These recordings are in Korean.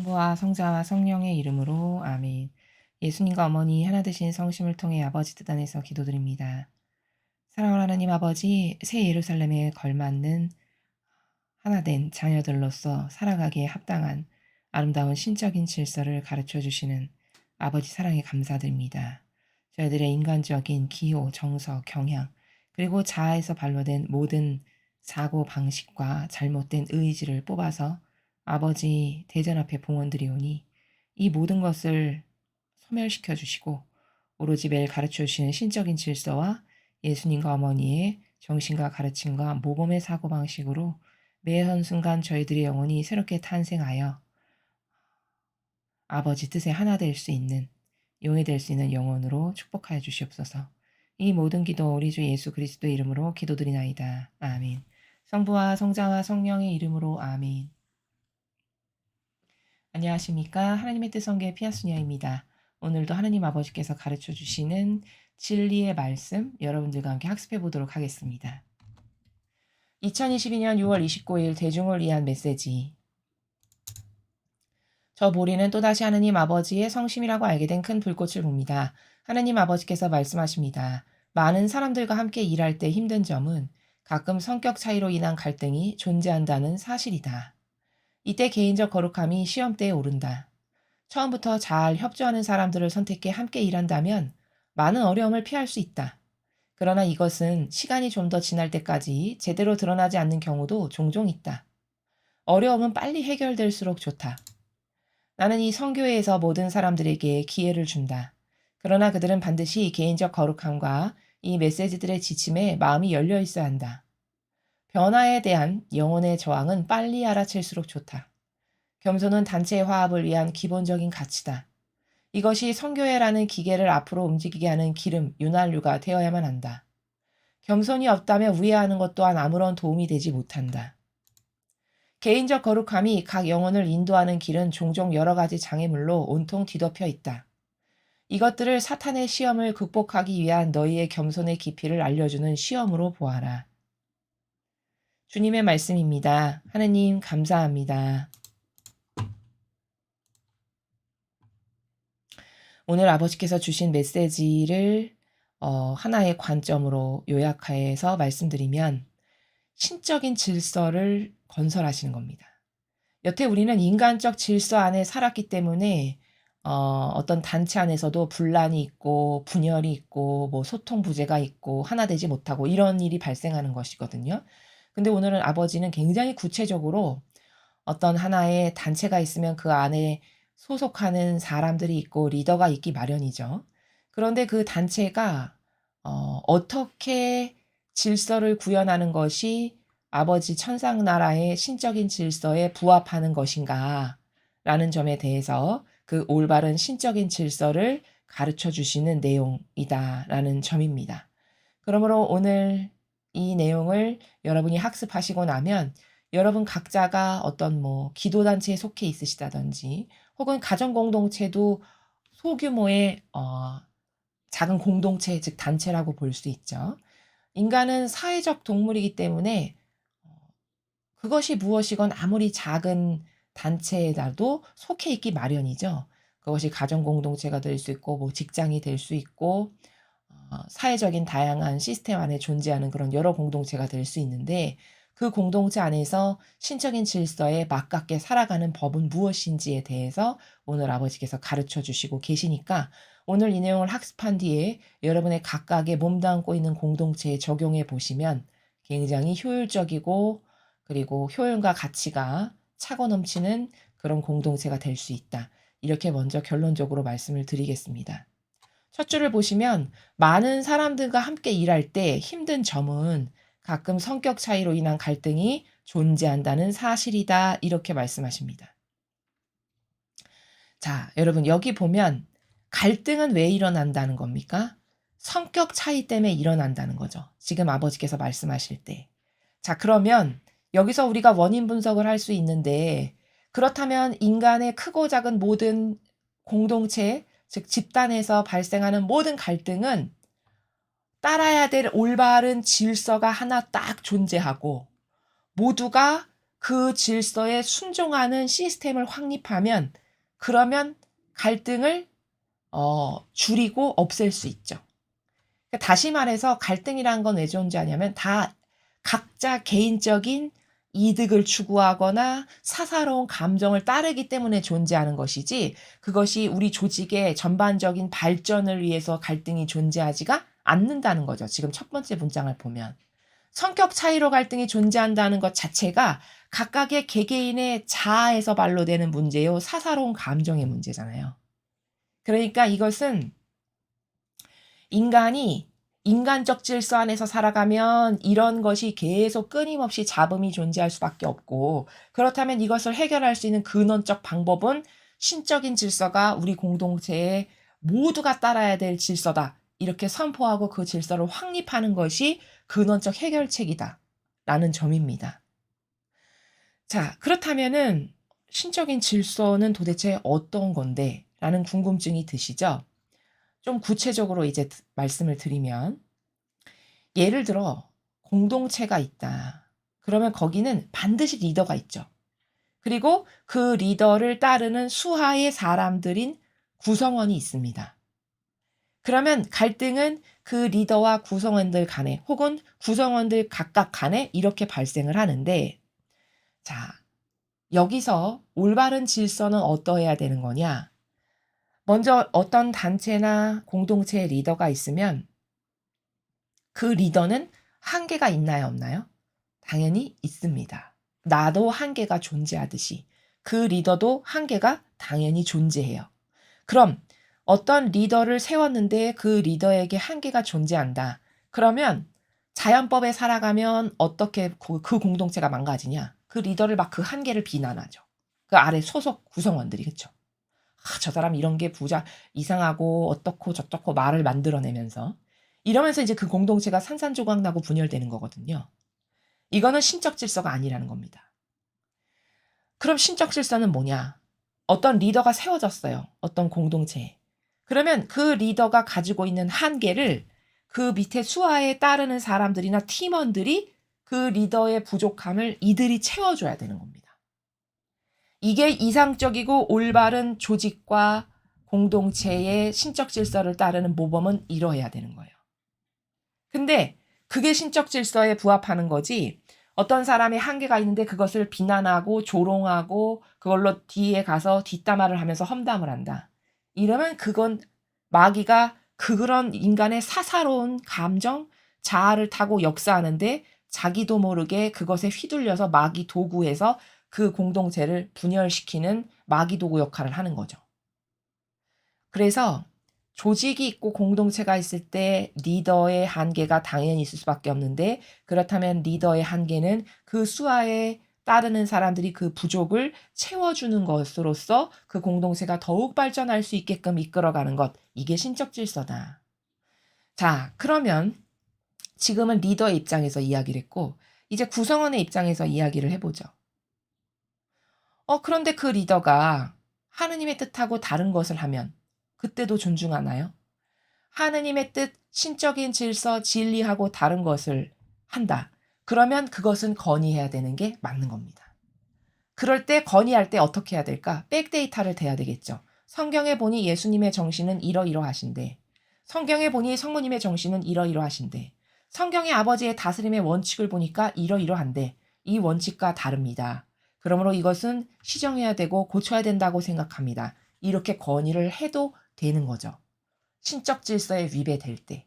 성부와 성자와 성령의 이름으로 아멘. 예수님과 어머니 하나 되신 성심을 통해 아버지 뜻 안에서 기도드립니다. 사랑하는 하나님 아버지, 새 예루살렘에 걸맞는 하나된 자녀들로서 살아가기에 합당한 아름다운 신적인 질서를 가르쳐 주시는 아버지 사랑에 감사드립니다. 저희들의 인간적인 기호, 정서, 경향, 그리고 자아에서 반로된 모든 사고 방식과 잘못된 의지를 뽑아서 아버지 대전 앞에 봉헌드리오니 이 모든 것을 소멸시켜 주시고 오로지 매일 가르쳐 주시는 신적인 질서와 예수님과 어머니의 정신과 가르침과 모범의 사고방식으로 매 한 순간 저희들의 영혼이 새롭게 탄생하여 아버지 뜻에 하나 될 수 있는 용이 될 수 있는 영혼으로 축복하여 주시옵소서. 이 모든 기도 우리 주 예수 그리스도의 이름으로 기도드리나이다. 아멘. 성부와 성자와 성령의 이름으로 아멘. 안녕하십니까. 하나님의 뜻 성계 피아수녀입니다. 오늘도 하나님 아버지께서 가르쳐 주시는 진리의 말씀 여러분들과 함께 학습해 보도록 하겠습니다. 2022년 6월 29일 대중을 위한 메시지. 저 보리는 또다시 하느님 아버지의 성심이라고 알게 된 큰 불꽃을 봅니다. 하느님 아버지께서 말씀하십니다. 많은 사람들과 함께 일할 때 힘든 점은 가끔 성격 차이로 인한 갈등이 존재한다는 사실이다. 이때 개인적 거룩함이 시험대에 오른다. 처음부터 잘 협조하는 사람들을 선택해 함께 일한다면 많은 어려움을 피할 수 있다. 그러나 이것은 시간이 좀 더 지날 때까지 제대로 드러나지 않는 경우도 종종 있다. 어려움은 빨리 해결될수록 좋다. 나는 이 성교회에서 모든 사람들에게 기회를 준다. 그러나 그들은 반드시 개인적 거룩함과 이 메시지들의 지침에 마음이 열려 있어야 한다. 변화에 대한 영혼의 저항은 빨리 알아챌수록 좋다. 겸손은 단체의 화합을 위한 기본적인 가치다. 이것이 성교회라는 기계를 앞으로 움직이게 하는 기름, 윤활유가 되어야만 한다. 겸손이 없다면 우애하는 것 또한 아무런 도움이 되지 못한다. 개인적 거룩함이 각 영혼을 인도하는 길은 종종 여러 가지 장애물로 온통 뒤덮여 있다. 이것들을 사탄의 시험을 극복하기 위한 너희의 겸손의 깊이를 알려주는 시험으로 보아라. 주님의 말씀입니다. 하느님 감사합니다. 오늘 아버지께서 주신 메시지를 어, 하나의 관점으로 요약해서 말씀드리면 신적인 질서를 건설하시는 겁니다. 여태 우리는 인간적 질서 안에 살았기 때문에 어, 어떤 단체 안에서도 분란이 있고 분열이 있고 뭐 소통 부재가 있고 하나 되지 못하고 이런 일이 발생하는 것이거든요. 근데 오늘은 아버지는 굉장히 구체적으로 어떤 하나의 단체가 있으면 그 안에 소속하는 사람들이 있고 리더가 있기 마련이죠. 그런데 그 단체가 어, 어떻게 질서를 구현하는 것이 아버지 천상 나라의 신적인 질서에 부합하는 것인가 라는 점에 대해서 그 올바른 신적인 질서를 가르쳐 주시는 내용이다 라는 점입니다. 그러므로 오늘 이 내용을 여러분이 학습하시고 나면 여러분 각자가 어떤 뭐 기도단체에 속해 있으시다든지 혹은 가정공동체도 소규모의 어, 작은 공동체 즉 단체라고 볼 수 있죠. 인간은 사회적 동물이기 때문에 그것이 무엇이건 아무리 작은 단체에라도 속해 있기 마련이죠. 그것이 가정 공동체가 될 수 있고 뭐 직장이 될 수 있고 어, 사회적인 다양한 시스템 안에 존재하는 그런 여러 공동체가 될 수 있는데 그 공동체 안에서 신적인 질서에 맞깝게 살아가는 법은 무엇인지에 대해서 오늘 아버지께서 가르쳐 주시고 계시니까 오늘 이 내용을 학습한 뒤에 여러분의 각각의 몸담고 있는 공동체에 적용해 보시면 굉장히 효율적이고 그리고 효용과 가치가 차고 넘치는 그런 공동체가 될 수 있다. 이렇게 먼저 결론적으로 말씀을 드리겠습니다. 첫 줄을 보시면 많은 사람들과 함께 일할 때 힘든 점은 가끔 성격 차이로 인한 갈등이 존재한다는 사실이다. 이렇게 말씀하십니다. 자, 여러분 여기 보면 갈등은 왜 일어난다는 겁니까? 성격 차이 때문에 일어난다는 거죠. 지금 아버지께서 말씀하실 때. 자, 그러면 여기서 우리가 원인 분석을 할 수 있는데 그렇다면 인간의 크고 작은 모든 공동체, 즉 집단에서 발생하는 모든 갈등은 따라야 될 올바른 질서가 하나 딱 존재하고 모두가 그 질서에 순종하는 시스템을 확립하면 그러면 갈등을 어, 줄이고 없앨 수 있죠. 그러니까 다시 말해서 갈등이라는 건왜 존재하냐면 다 각자 개인적인 이득을 추구하거나 사사로운 감정을 따르기 때문에 존재하는 것이지 그것이 우리 조직의 전반적인 발전을 위해서 갈등이 존재하지가 않는다는 거죠. 지금 첫 번째 문장을 보면. 성격 차이로 갈등이 존재한다는 것 자체가 각각의 개개인의 자아에서 발로되는 문제요. 사사로운 감정의 문제잖아요. 그러니까 이것은 인간이 인간적 질서 안에서 살아가면 이런 것이 계속 끊임없이 잡음이 존재할 수밖에 없고 그렇다면 이것을 해결할 수 있는 근원적 방법은 신적인 질서가 우리 공동체에 모두가 따라야 될 질서다. 이렇게 선포하고 그 질서를 확립하는 것이 근원적 해결책이다. 라는 점입니다. 자, 그렇다면은 신적인 질서는 도대체 어떤 건데? 라는 궁금증이 드시죠? 좀 구체적으로 이제 말씀을 드리면 예를 들어 공동체가 있다. 그러면 거기는 반드시 리더가 있죠. 그리고 그 리더를 따르는 수하의 사람들인 구성원이 있습니다. 그러면 갈등은 그 리더와 구성원들 간에 혹은 구성원들 각각 간에 이렇게 발생을 하는데 자, 여기서 올바른 질서는 어떠해야 되는 거냐? 먼저 어떤 단체나 공동체의 리더가 있으면 그 리더는 한계가 있나요, 없나요? 당연히 있습니다. 나도 한계가 존재하듯이 그 리더도 한계가 당연히 존재해요. 그럼 어떤 리더를 세웠는데 그 리더에게 한계가 존재한다. 그러면 자연법에 살아가면 어떻게 그 공동체가 망가지냐? 그 리더를 막 그 한계를 비난하죠. 그 아래 소속 구성원들이 그쵸? 아, 저 사람 이런 게 부자 이상하고 어떻고 저떻고 말을 만들어내면서 이러면서 이제 그 공동체가 산산조각 나고 분열되는 거거든요. 이거는 신적 질서가 아니라는 겁니다. 그럼 신적 질서는 뭐냐? 어떤 리더가 세워졌어요. 어떤 공동체에. 그러면 그 리더가 가지고 있는 한계를 그 밑에 수하에 따르는 사람들이나 팀원들이 그 리더의 부족함을 이들이 채워줘야 되는 겁니다. 이게 이상적이고 올바른 조직과 공동체의 신적 질서를 따르는 모범은 이뤄야 되는 거예요. 근데 그게 신적 질서에 부합하는 거지 어떤 사람의 한계가 있는데 그것을 비난하고 조롱하고 그걸로 뒤에 가서 뒷담화를 하면서 험담을 한다. 이러면 그건 마귀가 그런 인간의 사사로운 감정, 자아를 타고 역사하는데 자기도 모르게 그것에 휘둘려서 마귀 도구에서 그 공동체를 분열시키는 마귀도구 역할을 하는 거죠. 그래서 조직이 있고 공동체가 있을 때 리더의 한계가 당연히 있을 수밖에 없는데 그렇다면 리더의 한계는 그 수하에 따르는 사람들이 그 부족을 채워주는 것으로서 그 공동체가 더욱 발전할 수 있게끔 이끌어가는 것. 이게 신적 질서다. 자, 그러면 지금은 리더의 입장에서 이야기를 했고, 이제 구성원의 입장에서 이야기를 해보죠. 어, 그런데 그 리더가 하느님의 뜻하고 다른 것을 하면 그때도 존중하나요? 하느님의 뜻, 신적인 질서, 진리하고 다른 것을 한다. 그러면 그것은 건의해야 되는 게 맞는 겁니다. 그럴 때 건의할 때 어떻게 해야 될까? 백데이터를 대야 되겠죠. 성경에 보니 예수님의 정신은 이러이러하신데, 성경에 보니 성모님의 정신은 이러이러하신데, 성경의 아버지의 다스림의 원칙을 보니까 이러이러한데, 이 원칙과 다릅니다. 그러므로 이것은 시정해야 되고 고쳐야 된다고 생각합니다. 이렇게 건의를 해도 되는 거죠. 신적 질서에 위배될 때.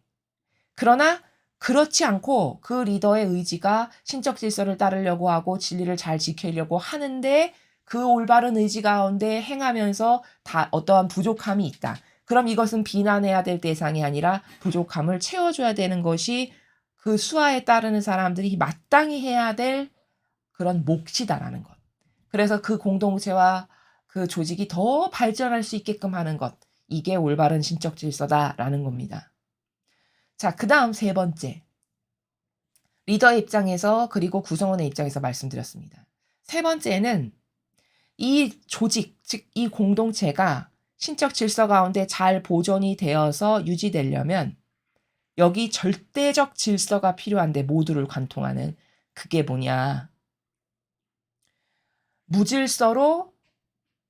그러나 그렇지 않고 그 리더의 의지가 신적 질서를 따르려고 하고 진리를 잘 지키려고 하는데 그 올바른 의지 가운데 행하면서 다 어떠한 부족함이 있다. 그럼 이것은 비난해야 될 대상이 아니라 부족함을 채워줘야 되는 것이 그 수하에 따르는 사람들이 마땅히 해야 될 그런 몫이다라는 것. 그래서 그 공동체와 그 조직이 더 발전할 수 있게끔 하는 것. 이게 올바른 신적 질서다라는 겁니다. 자, 그 다음 세 번째. 리더의 입장에서 그리고 구성원의 입장에서 말씀드렸습니다. 세 번째는 이 조직, 즉 이 공동체가 신적 질서 가운데 잘 보존이 되어서 유지되려면 여기 절대적 질서가 필요한데 모두를 관통하는 그게 뭐냐? 무질서로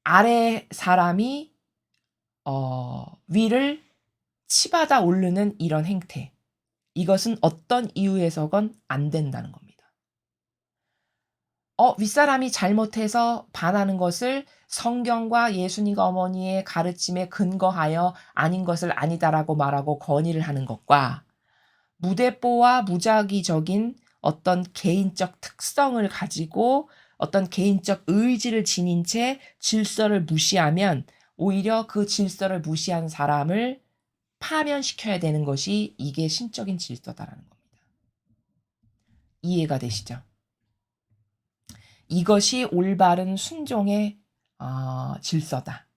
아래 사람이 어, 위를 치받아 오르는 이런 행태. 이것은 어떤 이유에서건 안 된다는 겁니다. 어, 윗사람이 잘못해서 반하는 것을 성경과 예수님과 어머니의 가르침에 근거하여 아닌 것을 아니다라고 말하고 건의를 하는 것과 무대뽀와 무작위적인 어떤 개인적 특성을 가지고 어떤 개인적 의지를 지닌 채 질서를 무시하면 오히려 그 질서를 무시한 사람을 파면시켜야 되는 것이 이게 신적인 질서다라는 겁니다. 이해가 되시죠? 이것이 올바른 순종의 어, 질서다.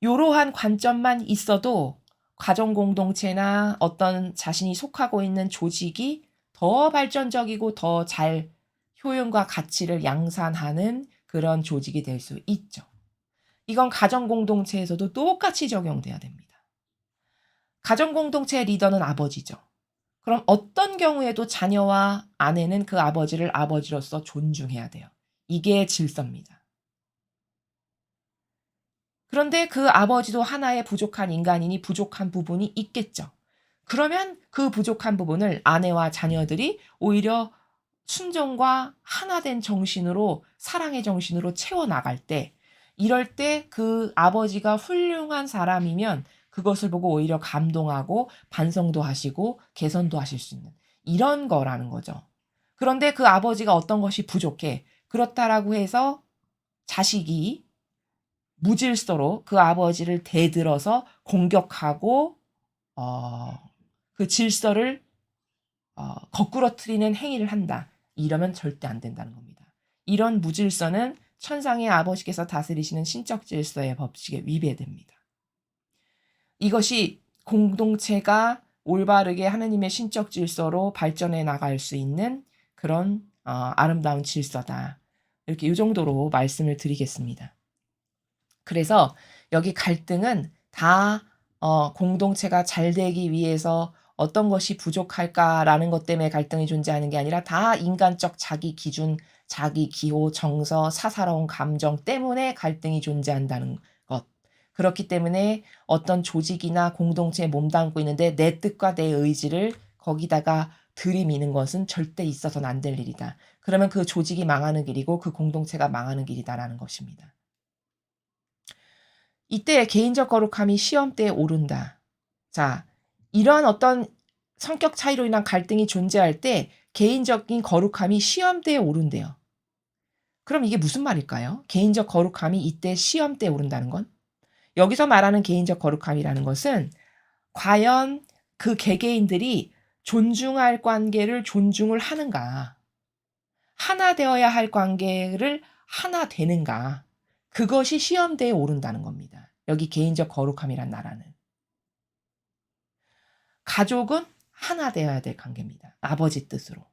이러한 관점만 있어도 가정 공동체나 어떤 자신이 속하고 있는 조직이 더 발전적이고 더 잘 효용과 가치를 양산하는 그런 조직이 될 수 있죠. 이건 가정 공동체에서도 똑같이 적용돼야 됩니다. 가정 공동체의 리더는 아버지죠. 그럼 어떤 경우에도 자녀와 아내는 그 아버지를 아버지로서 존중해야 돼요. 이게 질서입니다. 그런데 그 아버지도 하나의 부족한 인간이니 부족한 부분이 있겠죠. 그러면 그 부족한 부분을 아내와 자녀들이 오히려 순종과 하나된 정신으로 사랑의 정신으로 채워 나갈 때 이럴 때 그 아버지가 훌륭한 사람이면 그것을 보고 오히려 감동하고 반성도 하시고 개선도 하실 수 있는 이런 거라는 거죠. 그런데 그 아버지가 어떤 것이 부족해. 그렇다라고 해서 자식이 무질서로 그 아버지를 대들어서 공격하고 어, 그 질서를 어, 거꾸러뜨리는 행위를 한다. 이러면 절대 안 된다는 겁니다. 이런 무질서는 천상의 아버지께서 다스리시는 신적 질서의 법칙에 위배됩니다. 이것이 공동체가 올바르게 하느님의 신적 질서로 발전해 나갈 수 있는 그런 어, 아름다운 질서다. 이렇게 이 정도로 말씀을 드리겠습니다. 그래서 여기 갈등은 다 어, 공동체가 잘 되기 위해서 어떤 것이 부족할까라는 것 때문에 갈등이 존재하는 게 아니라 다 인간적 자기 기준, 자기 기호, 정서, 사사로운 감정 때문에 갈등이 존재한다는 것. 그렇기 때문에 어떤 조직이나 공동체에 몸담고 있는데 내 뜻과 내 의지를 거기다가 들이미는 것은 절대 있어서는 안 될 일이다. 그러면 그 조직이 망하는 길이고 그 공동체가 망하는 길이다라는 것입니다. 이때 개인적 거룩함이 시험대에 오른다. 자, 이러한 어떤 성격 차이로 인한 갈등이 존재할 때 개인적인 거룩함이 시험대에 오른대요. 그럼 이게 무슨 말일까요? 개인적 거룩함이 이때 시험대에 오른다는 건? 여기서 말하는 개인적 거룩함이라는 것은 과연 그 개개인들이 존중할 관계를 존중을 하는가? 하나 되어야 할 관계를 하나 되는가? 그것이 시험대에 오른다는 겁니다. 여기 개인적 거룩함이란 나라는. 가족은 하나 되어야 될 관계입니다. 아버지 뜻으로.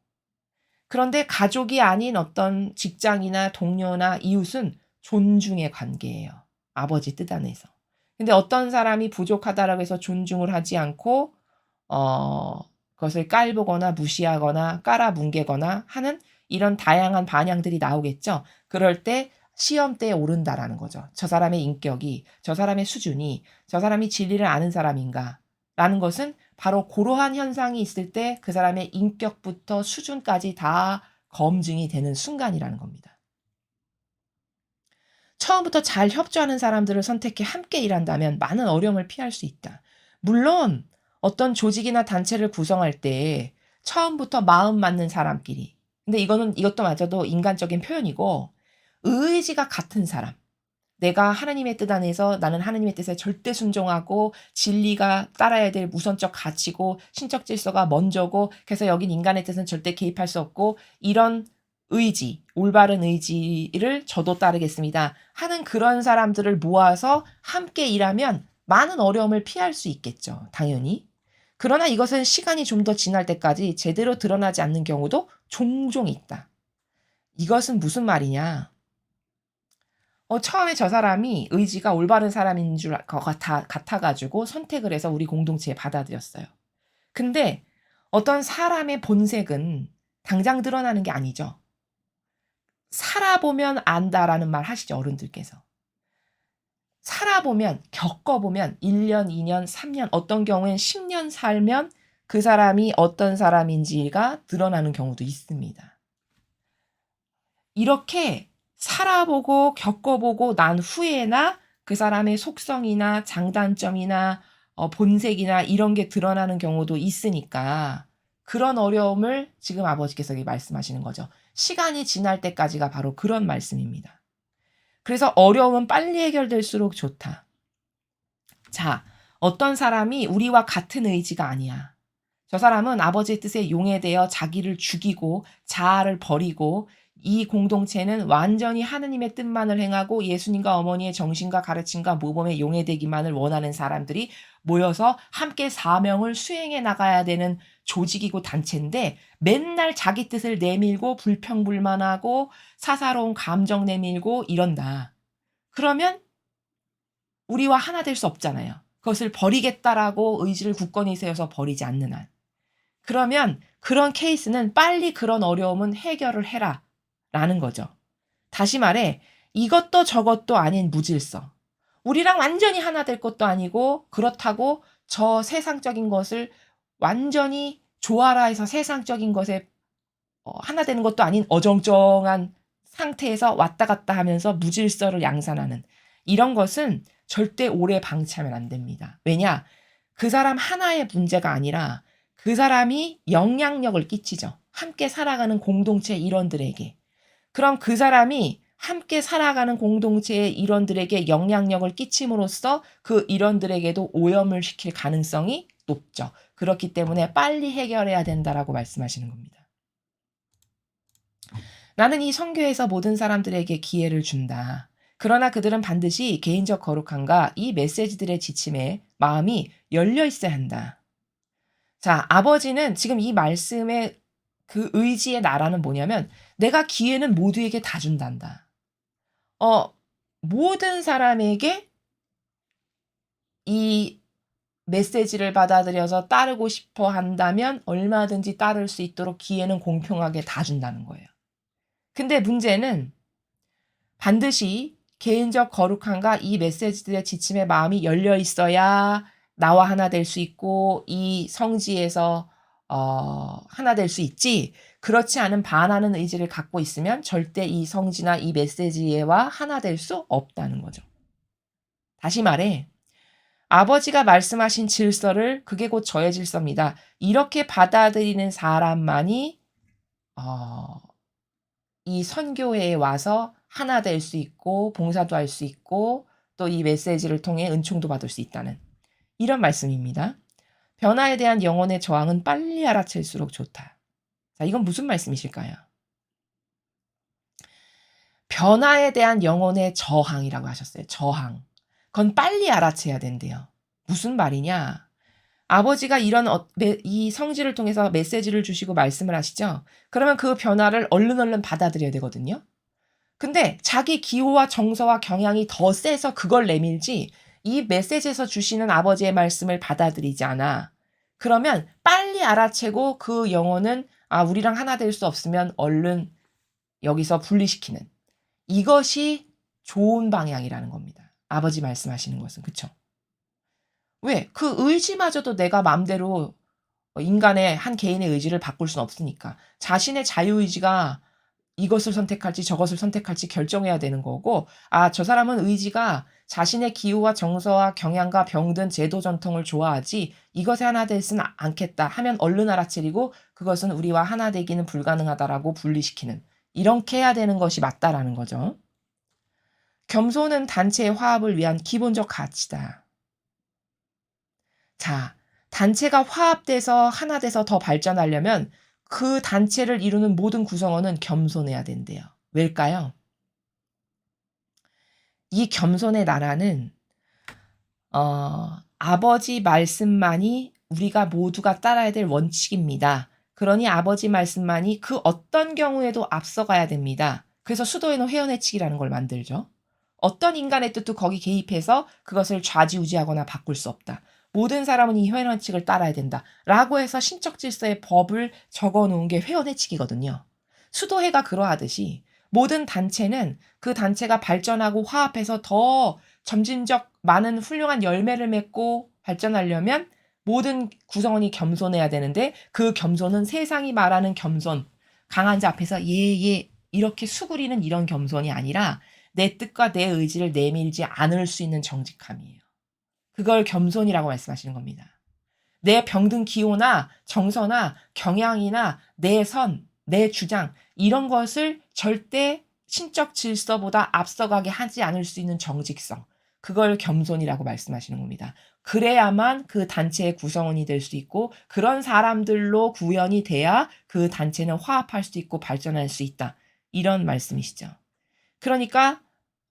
그런데 가족이 아닌 어떤 직장이나 동료나 이웃은 존중의 관계예요. 아버지 뜻 안에서. 근데 어떤 사람이 부족하다라고 해서 존중을 하지 않고 어 그것을 깔보거나 무시하거나 깔아뭉개거나 하는 이런 다양한 반향들이 나오겠죠. 그럴 때 시험대에 오른다라는 거죠. 저 사람의 인격이, 저 사람의 수준이, 저 사람이 진리를 아는 사람인가? 라는 것은 바로 그러한 현상이 있을 때 그 사람의 인격부터 수준까지 다 검증이 되는 순간이라는 겁니다. 처음부터 잘 협조하는 사람들을 선택해 함께 일한다면 많은 어려움을 피할 수 있다. 물론 어떤 조직이나 단체를 구성할 때 처음부터 마음 맞는 사람끼리 근데 이거는 이것도 마저도 인간적인 표현이고 의지가 같은 사람 내가 하나님의 뜻 안에서 나는 하나님의 뜻에 절대 순종하고 진리가 따라야 될 우선적 가치고 신적 질서가 먼저고 그래서 여긴 인간의 뜻은 절대 개입할 수 없고 이런 의지, 올바른 의지를 저도 따르겠습니다. 하는 그런 사람들을 모아서 함께 일하면 많은 어려움을 피할 수 있겠죠. 당연히. 그러나 이것은 시간이 좀 더 지날 때까지 제대로 드러나지 않는 경우도 종종 있다. 이것은 무슨 말이냐? 어, 처음에 저 사람이 의지가 올바른 사람인 줄 같아, 같아가지고 선택을 해서 우리 공동체에 받아들였어요. 근데 어떤 사람의 본색은 당장 드러나는 게 아니죠. 살아보면 안다라는 말 하시죠, 어른들께서. 살아보면, 겪어보면 1년, 2년, 3년, 어떤 경우엔 10년 살면 그 사람이 어떤 사람인지가 드러나는 경우도 있습니다. 이렇게 살아보고 겪어보고 난 후에나 그 사람의 속성이나 장단점이나 어, 본색이나 이런 게 드러나는 경우도 있으니까 그런 어려움을 지금 아버지께서 말씀하시는 거죠. 시간이 지날 때까지가 바로 그런 말씀입니다. 그래서 어려움은 빨리 해결될수록 좋다. 자, 어떤 사람이 우리와 같은 의지가 아니야. 저 사람은 아버지의 뜻에 용해되어 자기를 죽이고 자아를 버리고 이 공동체는 완전히 하느님의 뜻만을 행하고 예수님과 어머니의 정신과 가르침과 모범에 용해되기만을 원하는 사람들이 모여서 함께 사명을 수행해 나가야 되는 조직이고 단체인데 맨날 자기 뜻을 내밀고 불평불만하고 사사로운 감정 내밀고 이런다. 그러면 우리와 하나 될 수 없잖아요. 그것을 버리겠다라고 의지를 굳건히 세워서 버리지 않는 한. 그러면 그런 케이스는 빨리 그런 어려움은 해결을 해라. 라는 거죠. 다시 말해, 이것도 저것도 아닌 무질서. 우리랑 완전히 하나 될 것도 아니고, 그렇다고 저 세상적인 것을 완전히 조아라 해서 세상적인 것에 어, 하나 되는 것도 아닌 어정쩡한 상태에서 왔다 갔다 하면서 무질서를 양산하는 이런 것은 절대 오래 방치하면 안 됩니다. 왜냐? 그 사람 하나의 문제가 아니라 그 사람이 영향력을 끼치죠. 함께 살아가는 공동체 일원들에게. 그럼 그 사람이 함께 살아가는 공동체의 일원들에게 영향력을 끼침으로써 그 일원들에게도 오염을 시킬 가능성이 높죠. 그렇기 때문에 빨리 해결해야 된다라고 말씀하시는 겁니다. 나는 이 성교에서 모든 사람들에게 기회를 준다. 그러나 그들은 반드시 개인적 거룩함과 이 메시지들의 지침에 마음이 열려 있어야 한다. 자, 아버지는 지금 이 말씀의 그 의지의 나라는 뭐냐면 내가 기회는 모두에게 다 준단다. 어, 모든 사람에게 이 메시지를 받아들여서 따르고 싶어 한다면 얼마든지 따를 수 있도록 기회는 공평하게 다 준다는 거예요. 근데 문제는 반드시 개인적 거룩함과 이 메시지들의 지침에 마음이 열려 있어야 나와 하나 될 수 있고 이 성지에서 어, 하나 될 수 있지. 그렇지 않은 반하는 의지를 갖고 있으면 절대 이 성지나 이 메시지와 하나 될 수 없다는 거죠. 다시 말해, 아버지가 말씀하신 질서를 그게 곧 저의 질서입니다. 이렇게 받아들이는 사람만이 어, 이 선교회에 와서 하나 될 수 있고 봉사도 할 수 있고 또 이 메시지를 통해 은총도 받을 수 있다는 이런 말씀입니다. 변화에 대한 영혼의 저항은 빨리 알아챌수록 좋다. 자, 이건 무슨 말씀이실까요? 변화에 대한 영혼의 저항이라고 하셨어요. 저항. 그건 빨리 알아채야 된대요. 무슨 말이냐? 아버지가 이런 어, 이 성질을 통해서 메시지를 주시고 말씀을 하시죠. 그러면 그 변화를 얼른 얼른 받아들여야 되거든요. 근데 자기 기호와 정서와 경향이 더 세서 그걸 내밀지 이 메시지에서 주시는 아버지의 말씀을 받아들이지 않아. 그러면 빨리 알아채고 그 영혼은 아, 우리랑 하나 될 수 없으면 얼른 여기서 분리시키는 이것이 좋은 방향이라는 겁니다. 아버지 말씀하시는 것은 그쵸? 왜? 그 의지마저도 내가 마음대로 인간의 한 개인의 의지를 바꿀 수는 없으니까 자신의 자유의지가 이것을 선택할지 저것을 선택할지 결정해야 되는 거고, 아, 저 사람은 의지가 자신의 기호와 정서와 경향과 병든 제도 전통을 좋아하지 이것에 하나 되지는 않겠다 하면 얼른 알아채리고 그것은 우리와 하나 되기는 불가능하다라고 분리시키는 이렇게 해야 되는 것이 맞다라는 거죠. 겸손은 단체의 화합을 위한 기본적 가치다. 자, 단체가 화합돼서 하나 돼서 더 발전하려면 그 단체를 이루는 모든 구성원은 겸손해야 된대요. 왜일까요? 이 겸손의 나라는 어, 아버지 말씀만이 우리가 모두가 따라야 될 원칙입니다. 그러니 아버지 말씀만이 그 어떤 경우에도 앞서가야 됩니다. 그래서 수도에는 회원의칙이라는 걸 만들죠. 어떤 인간의 뜻도 거기 개입해서 그것을 좌지우지하거나 바꿀 수 없다. 모든 사람은 이 회원칙을 따라야 된다. 라고 해서 신적 질서의 법을 적어 놓은 게 회원의칙이거든요. 수도회가 그러하듯이 모든 단체는 그 단체가 발전하고 화합해서 더 점진적 많은 훌륭한 열매를 맺고 발전하려면 모든 구성원이 겸손해야 되는데 그 겸손은 세상이 말하는 겸손, 강한 자 앞에서 예, 예, 이렇게 수그리는 이런 겸손이 아니라 내 뜻과 내 의지를 내밀지 않을 수 있는 정직함이에요. 그걸 겸손이라고 말씀하시는 겁니다. 내 병든 기호나 정서나 경향이나 내 선, 내 주장, 이런 것을 절대 신적 질서보다 앞서가게 하지 않을 수 있는 정직성. 그걸 겸손이라고 말씀하시는 겁니다. 그래야만 그 단체의 구성원이 될 수 있고 그런 사람들로 구현이 돼야 그 단체는 화합할 수 있고 발전할 수 있다. 이런 말씀이시죠. 그러니까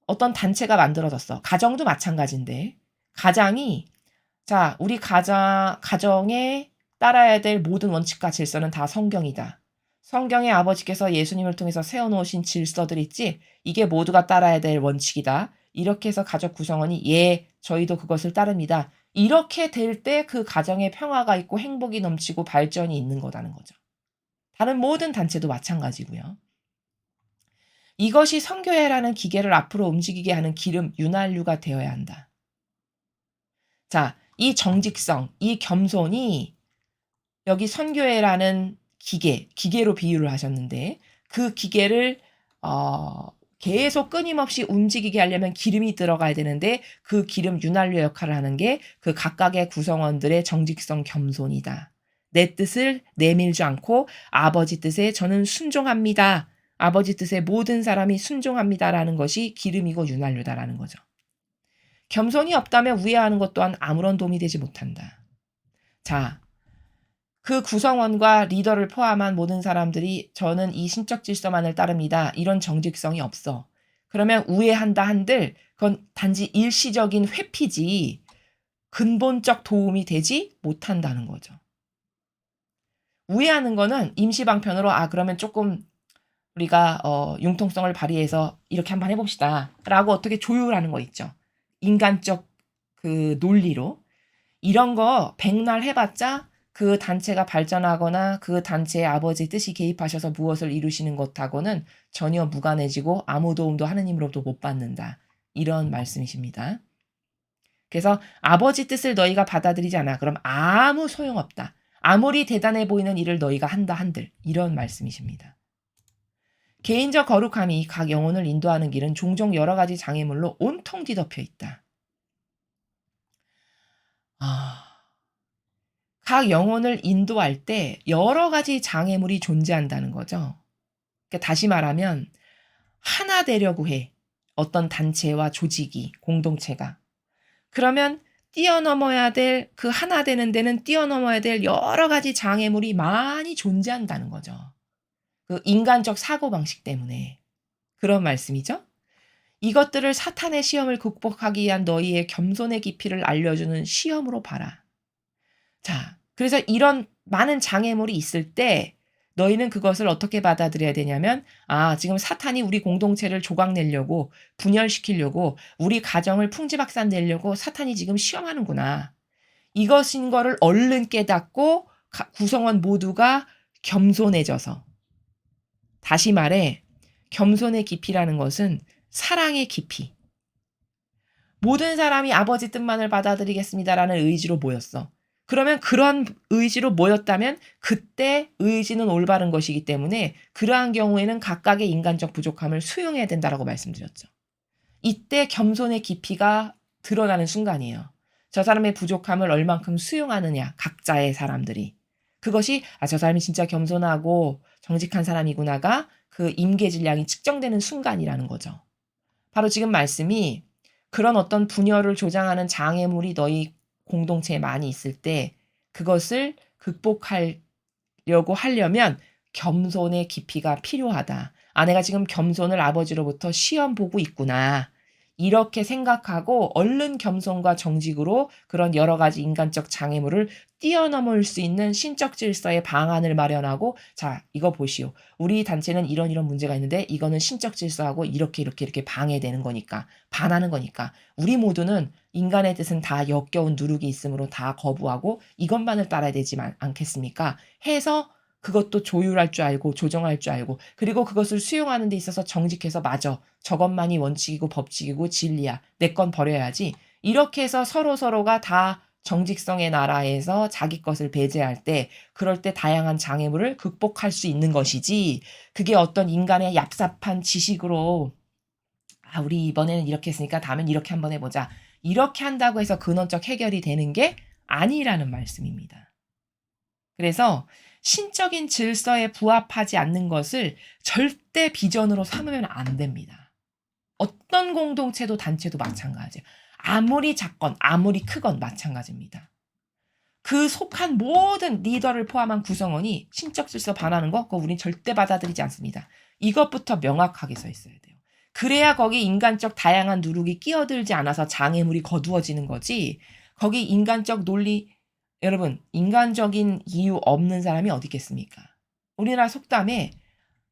어떤 단체가 만들어졌어. 가정도 마찬가지인데 가장이 자, 우리 가정 가정에 따라야 될 모든 원칙과 질서는 다 성경이다. 성경의 아버지께서 예수님을 통해서 세워놓으신 질서들 있지? 이게 모두가 따라야 될 원칙이다. 이렇게 해서 가족 구성원이 예, 저희도 그것을 따릅니다. 이렇게 될 때 그 가정에 평화가 있고 행복이 넘치고 발전이 있는 거라는 거죠. 다른 모든 단체도 마찬가지고요. 이것이 성교회라는 기계를 앞으로 움직이게 하는 기름 윤활유가 되어야 한다. 자, 이 정직성, 이 겸손이 여기 선교회라는 기계, 기계로 비유를 하셨는데 그 기계를 어, 계속 끊임없이 움직이게 하려면 기름이 들어가야 되는데 그 기름 윤활유 역할을 하는 게 그 각각의 구성원들의 정직성 겸손이다. 내 뜻을 내밀지 않고 아버지 뜻에 저는 순종합니다. 아버지 뜻에 모든 사람이 순종합니다라는 것이 기름이고 윤활유다라는 거죠. 겸손이 없다면 우애하는 것 또한 아무런 도움이 되지 못한다. 자, 그 구성원과 리더를 포함한 모든 사람들이 저는 이 신적 질서만을 따릅니다. 이런 정직성이 없어. 그러면 우애한다 한들 그건 단지 일시적인 회피지 근본적 도움이 되지 못한다는 거죠. 우애하는 거는 임시 방편으로 아 그러면 조금 우리가 어, 융통성을 발휘해서 이렇게 한번 해봅시다라고 어떻게 조율하는 거 있죠. 인간적 그 논리로 이런 거 백날 해봤자 그 단체가 발전하거나 그 단체의 아버지 뜻이 개입하셔서 무엇을 이루시는 것하고는 전혀 무관해지고 아무 도움도 하느님으로부터 못 받는다. 이런 말씀이십니다. 그래서 아버지 뜻을 너희가 받아들이지 않아. 그럼 아무 소용없다. 아무리 대단해 보이는 일을 너희가 한다 한들. 이런 말씀이십니다. 개인적 거룩함이 각 영혼을 인도하는 길은 종종 여러 가지 장애물로 온통 뒤덮여 있다. 아, 각 영혼을 인도할 때 여러 가지 장애물이 존재한다는 거죠. 그러니까 다시 말하면 하나 되려고 해. 어떤 단체와 조직이, 공동체가. 그러면 뛰어넘어야 될, 그 하나 되는 데는 뛰어넘어야 될 여러 가지 장애물이 많이 존재한다는 거죠. 그 인간적 사고방식 때문에. 그런 말씀이죠. 이것들을 사탄의 시험을 극복하기 위한 너희의 겸손의 깊이를 알려주는 시험으로 봐라. 자, 그래서 이런 많은 장애물이 있을 때 너희는 그것을 어떻게 받아들여야 되냐면, 아, 지금 사탄이 우리 공동체를 조각내려고, 분열시키려고, 우리 가정을 풍지박산 내려고 사탄이 지금 시험하는구나. 이것인 거를 얼른 깨닫고 구성원 모두가 겸손해져서. 다시 말해, 겸손의 깊이라는 것은 사랑의 깊이. 모든 사람이 아버지 뜻만을 받아들이겠습니다라는 의지로 모였어. 그러면 그런 의지로 모였다면 그때 의지는 올바른 것이기 때문에 그러한 경우에는 각각의 인간적 부족함을 수용해야 된다라고 말씀드렸죠. 이때 겸손의 깊이가 드러나는 순간이에요. 저 사람의 부족함을 얼만큼 수용하느냐, 각자의 사람들이. 그것이 아, 저 사람이 진짜 겸손하고 정직한 사람이구나가 그 임계 질량이 측정되는 순간이라는 거죠. 바로 지금 말씀이 그런 어떤 분열을 조장하는 장애물이 너희 공동체에 많이 있을 때 그것을 극복하려고 하려면 겸손의 깊이가 필요하다. 아, 내가 지금 겸손을 아버지로부터 시험 보고 있구나. 이렇게 생각하고 얼른 겸손과 정직으로 그런 여러 가지 인간적 장애물을 뛰어넘을 수 있는 신적 질서의 방안을 마련하고 자, 이거 보시오. 우리 단체는 이런 이런 문제가 있는데 이거는 신적 질서하고 이렇게 이렇게 이렇게 방해되는 거니까 반하는 거니까 우리 모두는 인간의 뜻은 다 역겨운 누룩이 있으므로 다 거부하고 이것만을 따라야 되지 않겠습니까? 해서 그것도 조율할 줄 알고 조정할 줄 알고 그리고 그것을 수용하는 데 있어서 정직해서 맞아. 저것만이 원칙이고 법칙이고 진리야. 내 건 버려야지. 이렇게 해서 서로 서로가 다 정직성의 나라에서 자기 것을 배제할 때 그럴 때 다양한 장애물을 극복할 수 있는 것이지 그게 어떤 인간의 얍삽한 지식으로 아 우리 이번에는 이렇게 했으니까 다음엔 이렇게 한번 해보자 이렇게 한다고 해서 근원적 해결이 되는 게 아니라는 말씀입니다. 그래서 신적인 질서에 부합하지 않는 것을 절대 비전으로 삼으면 안 됩니다. 어떤 공동체도 단체도 마찬가지예요. 아무리 작건, 아무리 크건 마찬가지입니다. 그 속한 모든 리더를 포함한 구성원이 신적 질서 반하는 거, 그거 우린 절대 받아들이지 않습니다. 이것부터 명확하게 서 있어야 돼요. 그래야 거기 인간적 다양한 누룩이 끼어들지 않아서 장애물이 거두어지는 거지. 거기 인간적 논리, 여러분, 인간적인 이유 없는 사람이 어디 있겠습니까? 우리나라 속담에,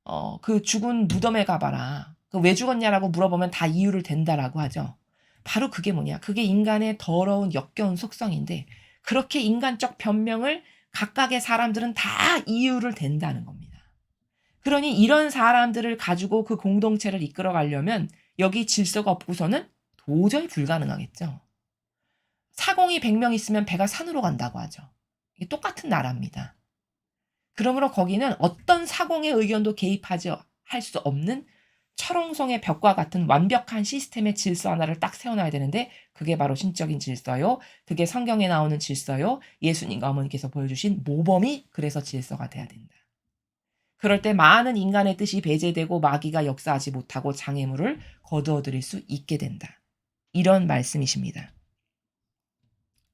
어, 그 죽은 무덤에 가봐라. 그 왜 죽었냐라고 물어보면 다 이유를 댄다라고 하죠. 바로 그게 뭐냐. 그게 인간의 더러운 역겨운 속성인데, 그렇게 인간적 변명을 각각의 사람들은 다 이유를 댄다는 겁니다. 그러니 이런 사람들을 가지고 그 공동체를 이끌어 가려면 여기 질서가 없고서는 도저히 불가능하겠죠. 사공이 100명 있으면 배가 산으로 간다고 하죠. 이게 똑같은 나라입니다. 그러므로 거기는 어떤 사공의 의견도 개입하지 할 수 없는 철옹성의 벽과 같은 완벽한 시스템의 질서 하나를 딱 세워놔야 되는데 그게 바로 신적인 질서요. 그게 성경에 나오는 질서요. 예수님과 어머니께서 보여주신 모범이 그래서 질서가 돼야 된다. 그럴 때 많은 인간의 뜻이 배제되고 마귀가 역사하지 못하고 장애물을 거두어들일 수 있게 된다. 이런 말씀이십니다.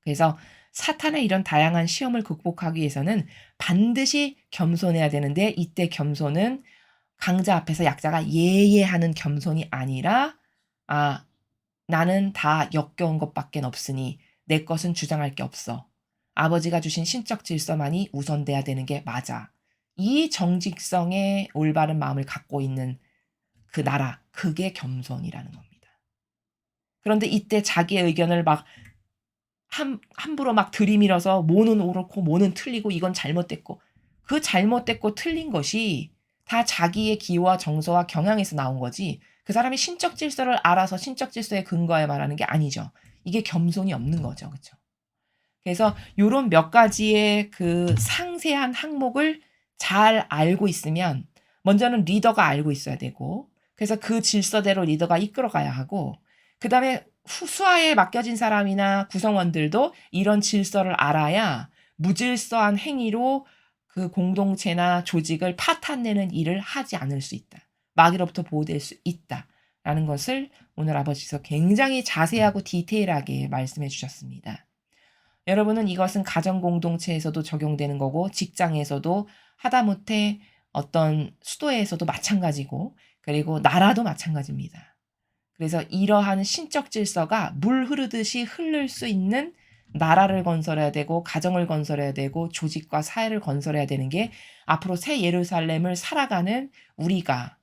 그래서 사탄의 이런 다양한 시험을 극복하기 위해서는 반드시 겸손해야 되는데 이때 겸손은 강자 앞에서 약자가 예예하는 겸손이 아니라 아 나는 다 역겨운 것밖에 없으니 내 것은 주장할 게 없어. 아버지가 주신 신적 질서만이 우선돼야 되는 게 맞아. 이 정직성의 올바른 마음을 갖고 있는 그 나라, 그게 겸손이라는 겁니다. 그런데 이때 자기의 의견을 막 함, 함부로 막 들이밀어서 뭐는 옳고 뭐는 틀리고 이건 잘못됐고 그 잘못됐고 틀린 것이 다 자기의 기호와 정서와 경향에서 나온 거지 그 사람이 신적 질서를 알아서 신적 질서에 근거해 말하는 게 아니죠. 이게 겸손이 없는 거죠. 그렇죠? 그래서 요런 몇 가지의 그 상세한 항목을 잘 알고 있으면 먼저는 리더가 알고 있어야 되고 그래서 그 질서대로 리더가 이끌어가야 하고 그 다음에 후 수하에 맡겨진 사람이나 구성원들도 이런 질서를 알아야 무질서한 행위로 그 공동체나 조직을 파탄내는 일을 하지 않을 수 있다. 마귀로부터 보호될 수 있다. 라는 것을 오늘 아버지께서 굉장히 자세하고 디테일하게 말씀해 주셨습니다. 여러분은 이것은 가정 공동체에서도 적용되는 거고 직장에서도 하다못해 어떤 수도에서도 마찬가지고 그리고 나라도 마찬가지입니다. 그래서 이러한 신적 질서가 물 흐르듯이 흐를 수 있는 나라를 건설해야 되고 가정을 건설해야 되고 조직과 사회를 건설해야 되는 게 앞으로 새 예루살렘을 살아가는 우리가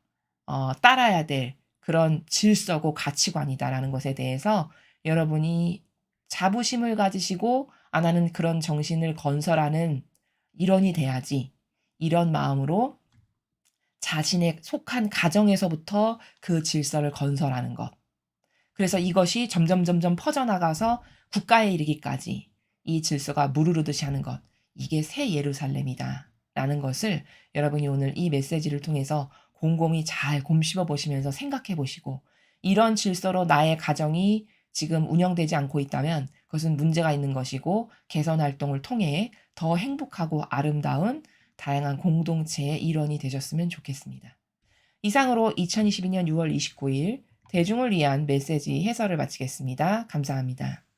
어, 따라야 될 그런 질서고 가치관이다라는 것에 대해서 여러분이 자부심을 가지시고 안 하는 그런 정신을 건설하는 일원이 돼야지 이런 마음으로 자신의 속한 가정에서부터 그 질서를 건설하는 것. 그래서 이것이 점점 점점 퍼져나가서 국가에 이르기까지 이 질서가 무르르듯이 하는 것. 이게 새 예루살렘이다. 라는 것을 여러분이 오늘 이 메시지를 통해서 곰곰이 잘 곰씹어 보시면서 생각해 보시고 이런 질서로 나의 가정이 지금 운영되지 않고 있다면 그것은 문제가 있는 것이고 개선 활동을 통해 더 행복하고 아름다운 다양한 공동체의 일원이 되셨으면 좋겠습니다. 이상으로 2022년 6월 29일 대중을 위한 메시지 해설을 마치겠습니다. 감사합니다.